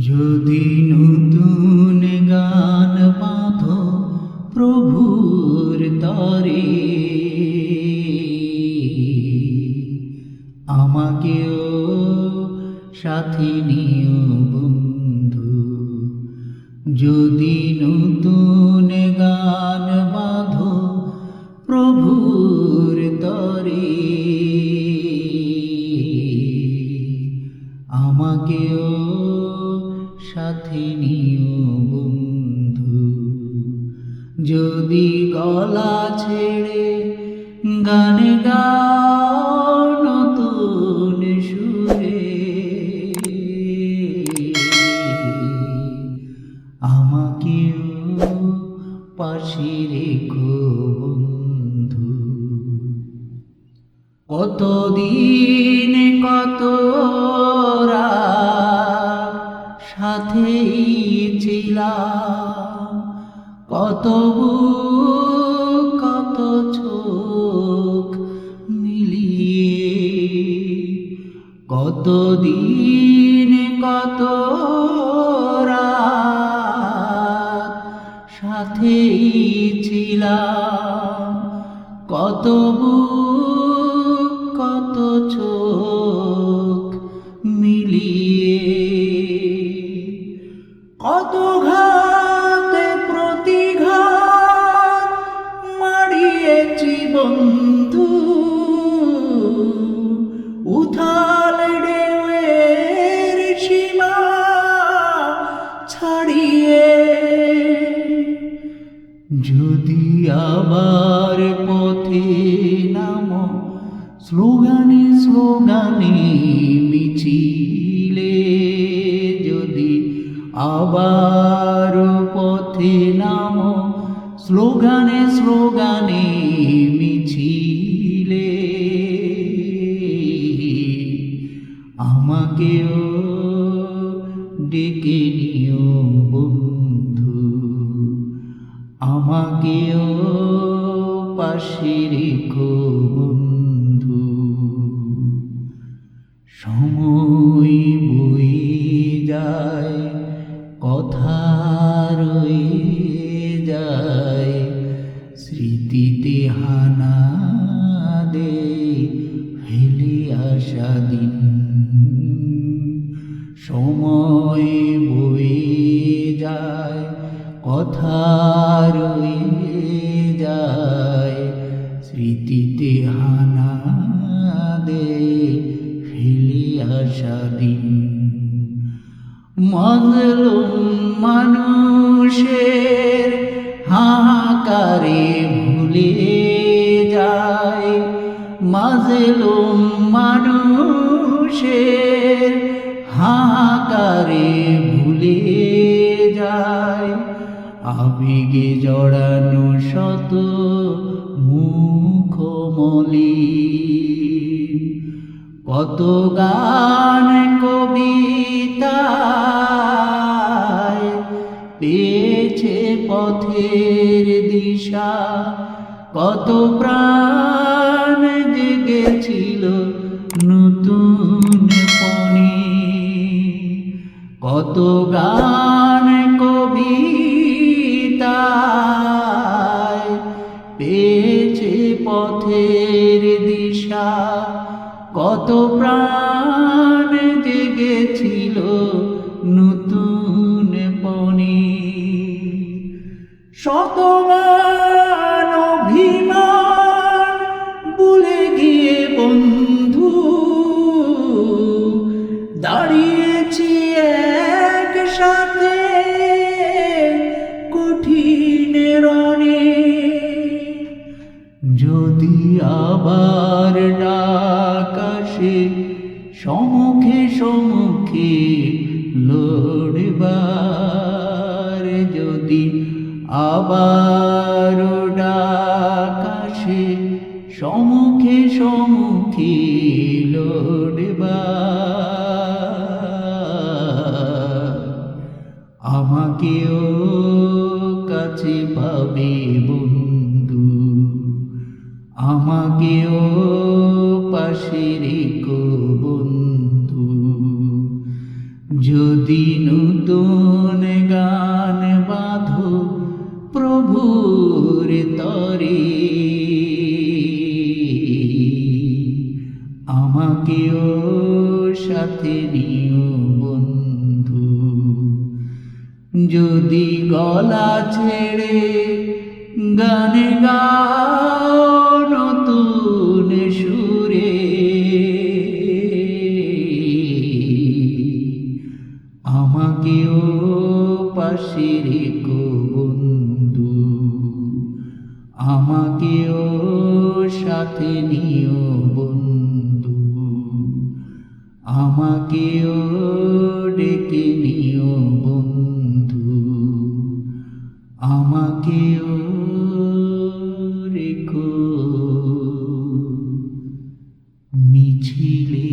যদি নতুন গান বাঁধ প্রভুর তরে আমাকেও সাথে নিও বন্ধু। যদি যদি গলা ছেড়ে গান গাও নতুন সুরে আমাকেও পাশে রেখো বন্ধু। কতদিন কত কত কত চোখ মিলিয়ে কত রাত সাথেই ছিলাম। কত কত চোখ মিলিয়ে কত ঘাতে বন্ধু, উথাল সীমা ছাড়িয়ে যদি আবার পথে নাম, স্লোগানে স্লোগানে মিছিলে, যদি আবার পথে নাম, স্লোগানে স্লোগানে আমাকেও পাশে রেখো বন্ধু। সময় বয়ে যায়, কথা রয়ে যায়, স্মৃতিতে হানা দে, ফেলে আসা দিন। সময় বয়ে যায় কথা রয়ে যায়, স্মৃতিতে হানা দে ফেলে আসা দিন। মজলুম মানুষের হাহাকারে ভুলে যায়, মাজলুম মানুষের হাহাকারে আবেগে জড়ানো শত মুখমলি কত গান কবিতা পেয়েছে পথের দিশা। কত প্রাণ জেগেছিল নতুন পণে কত গান কত প্রাণ জেগেছিল নতুন পণে শতমান অভিমান ভুলে গিয়ে বন্ধু, দাঁড়িয়েছি একসাথে কঠিন রণে। যদি আবার সম্মুখে সম্মুখে লড়বার যদি আবার ডাকাশে সমুখে সম্মুখে লড়বার আমাকেও কাছে পাবে বন্ধু, আমাকেও পাশে রেখো যদি নূতন গান বাঁধো প্রভুর তরে। আমাকেও সাথে নিও বন্ধু। যদি গলা ছেড়ে গান গা গো বন্ধু আমাকেও সাথে নিও বন্ধু আমাকেও ডেকে নিও বন্ধু আমাকেও রেখো মিছিলে।